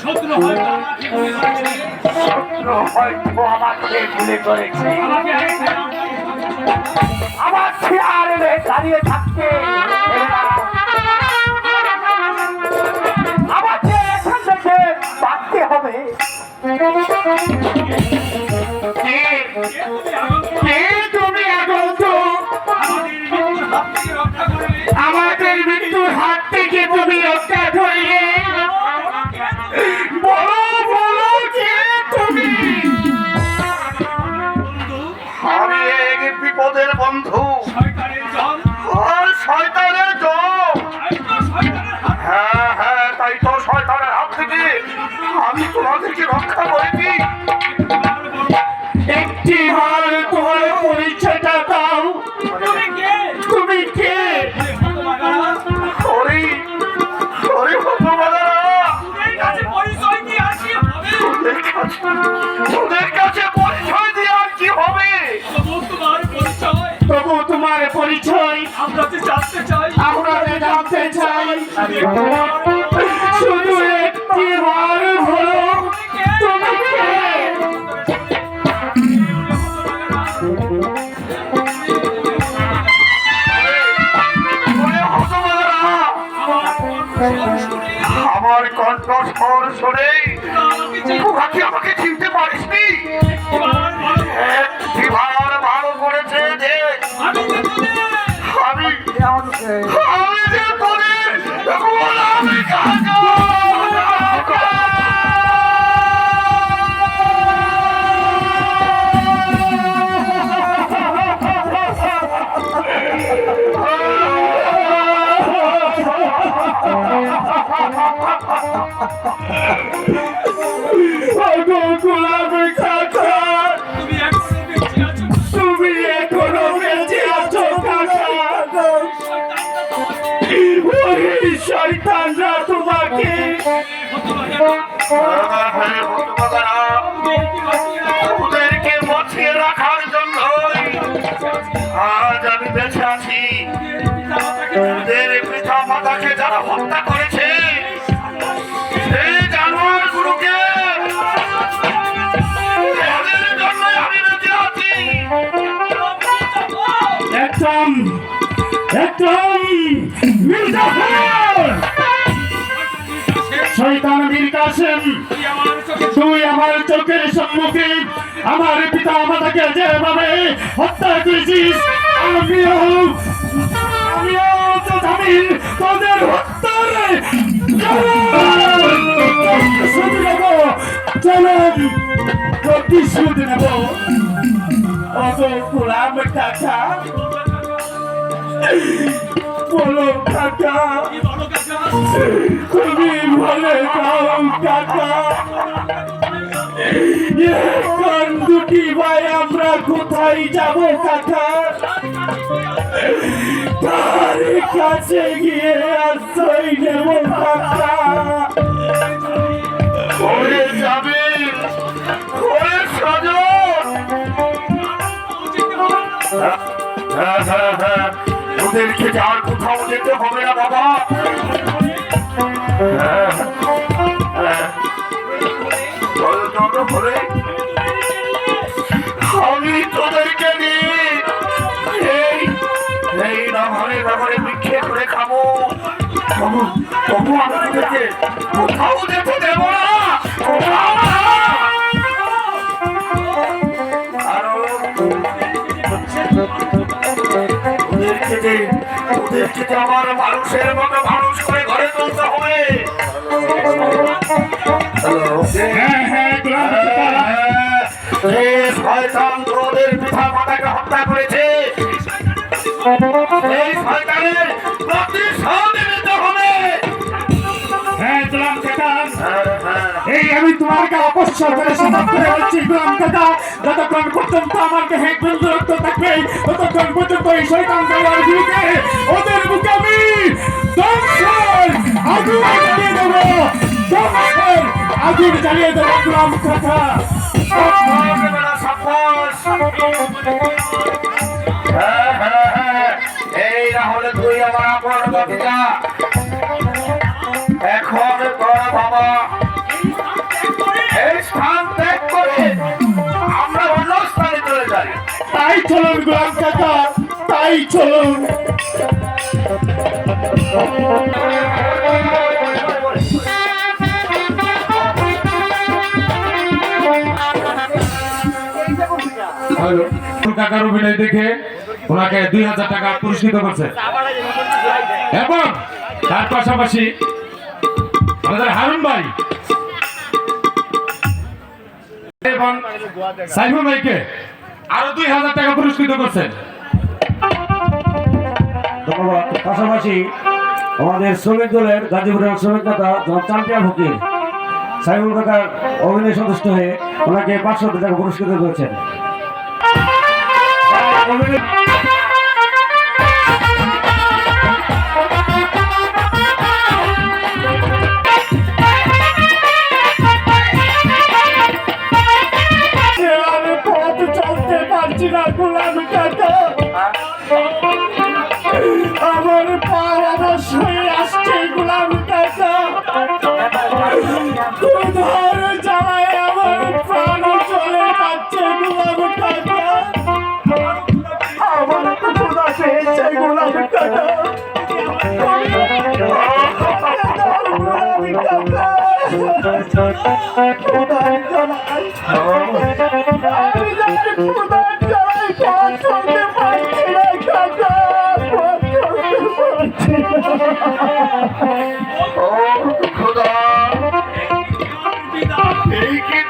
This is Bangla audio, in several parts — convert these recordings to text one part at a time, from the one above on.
শত্রু হয়তো আমাকে গুলি করেছে। শত্রু হয়তো আমাকে গুলি করেছে। আমার চেয়ারে দাঁড়িয়ে থাকতে আমাকে এখান থেকে বাঁচতে হবে। তোমাদেরকে রক্ষা করেছি একটি বার তোমার পরিচয়টা দাও। তুমি কে? তুমি কে? এই হতভাগারা ওরে ওরে ভগবানা তোদের কাছে পরিচয় দিয়ে আর কি হবে? তবু তোমার পরিচয়। তোমার পরিচয়। আমরা জানতে চাই আমরা জানতে চাই। শয়তানরা তোমাকে। ওদেরকে বসিয়ে রাখার জন্য আজ আমি বেঁচে আছি। ওদের পিতা মাতাকে যারা হত্যা করেছে সেই জানোয়ার গুলোকে ওদের জন্যই আমি বেঁচে আছি। একদম একদম। শয়তান আমার চোখের সম্মুখে আমার পিতা মাতাকে যেভাবে হত্যা করেছিস, আমিও আমিও তো প্রতিশোধ নেব চলো প্রতিশোধ নেব। অত বলো কাকা। তুমি বলে দাও কাকা। দুটি ভাই আমরা কোথায় যাব কাকা? তার কাছে গিয়ে আশ্রয় নেব কাকা। ওদেরকে আর কোথাও যেতে হবে না বাবা। হ্যাঁ, হ্যাঁ। আমি তোদেরকে এই রাভারে রাভারে বিক্ষে করে খাব। তবু তবু আমি তোদেরকে কোথাও যেতে দেবো না। যে আমার মানুষের মতো মানুষ করে ঘরে তুলতে হবে। হ্যাঁ হ্যাঁ শয়তান তোদের পিতা মাতাকে হত্যা করেছে। হ্যাঁ গোলাম কাকা আমি তোমাকে অপস্বর করে সমাপ্ত করে বলছি কাকা যতক্ষণ পর্যন্ত আমার দেহে বন্ধু রক্ত থাকবে ততক্ষণ পর্যন্ত এই শৈতান দেওয়ার বিরুদ্ধে ওদের মুখে আমি আগুন জ্বালিয়ে দেবো আগুন জ্বালিয়ে দেবো গোলাম সাব্বাস। হ্যাঁ, হ্যাঁ, হ্যাঁ। এই না হলে তুই আমার আপন বাপিটা চলুন গোলাম তাই চলুন। কাকার অভিনয় দেখে ওনাকে দুই হাজার টাকা পুরস্কৃত করছে। এবং তার পাশাপাশি আমাদের হারুন ভাই। এবং সাইফুল ভাইকে আরও দুই হাজার টাকা পুরস্কৃত করছেন। পাশাপাশি আমাদের শ্রমিক দলের গাজীপুরের শ্রমিক নেতা জনাব চাম্পিয়ান ফকির সাইবুল কাকার অভিনয় সদস্য হয়ে ওনাকে পাঁচশো টাকা পুরস্কৃত করেছেন।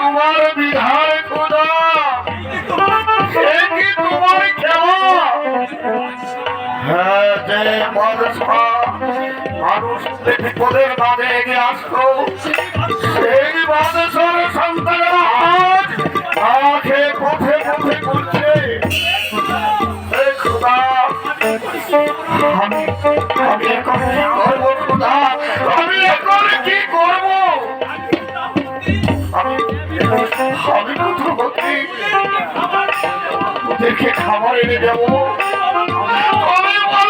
তোমার বিধান? খোদা তোমার খেলা হ্যাঁ যে মানুষ মানুষ বিপদের মাঝে এগিয়ে আসতো আমি আমি আমি আমি আমি ওদেরকে খাবার এনে দেবো। তুমি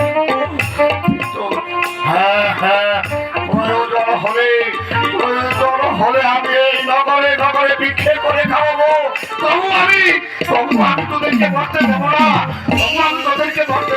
হলে আমি এই নগরে নগরে বিক্ষে করে খাওয়াবো। তবু আমি আমি তোদেরকে ধরতে দেবো না। আমি তোদেরকে বসতে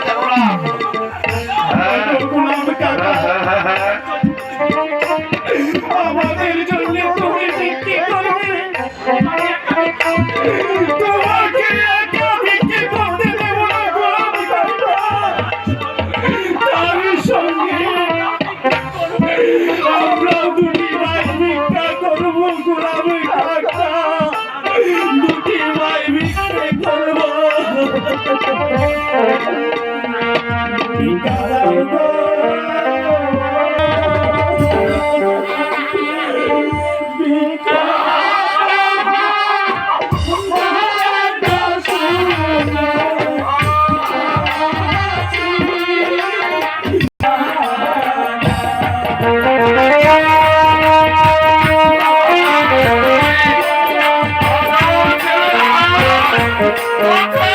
Yeah.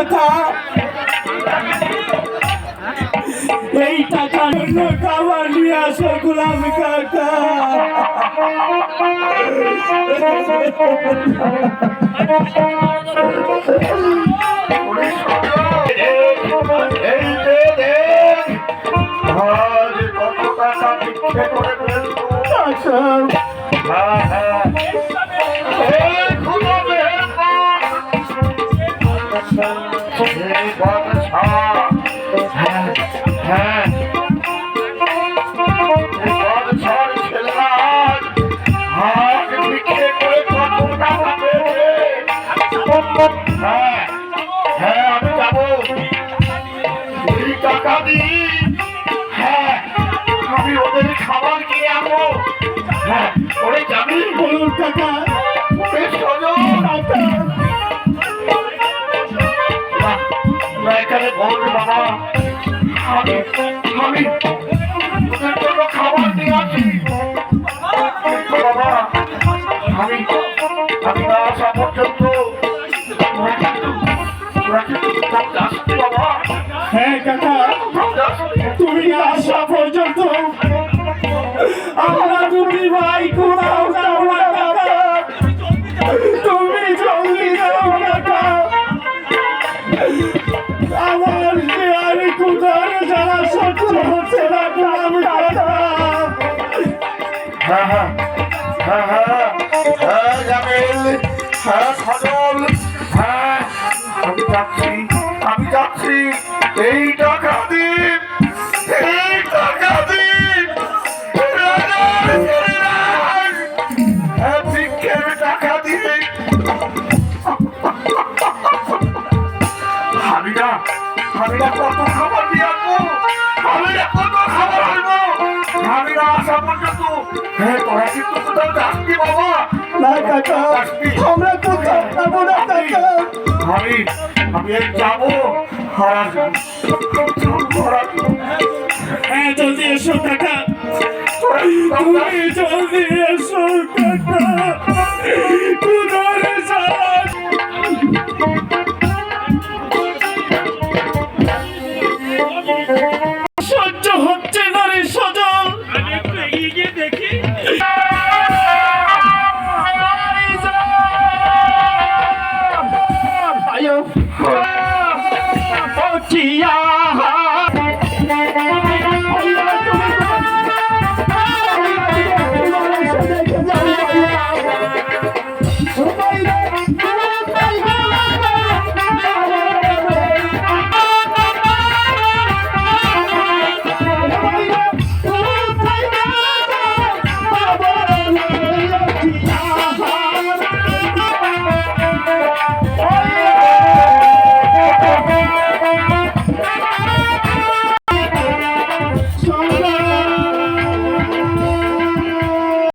গোলাম এই টাকার জন্য খাবার নিয়ে আসো গোলাম কাকা। টাকা ফেলব। হ্যাঁ হ্যাঁ। এখানে বল বাবা আমি আমি হ্যাঁ হ্যাঁ হ্যাঁ হ্যাঁ হ্যাঁ জামিল হ্যাঁ সজল হ্যাঁ আমি যাচ্ছি এই টাকা দিন আমি আমি কত খাবার দিয়ে আসব? আমি কত খাবার আনব আমি আসা পর্যন্ত হ্যাঁ তোরা কিন্তু কোথাও যাসনি বাবা? না কাকা আমরা কোথাও যাব না কাকা আমি আমি যাব আর আসব আর আসব। হ্যাঁ জলদি এসো কাকা। তুমি জলদি এসো কাকা। কোথাও যাওয়া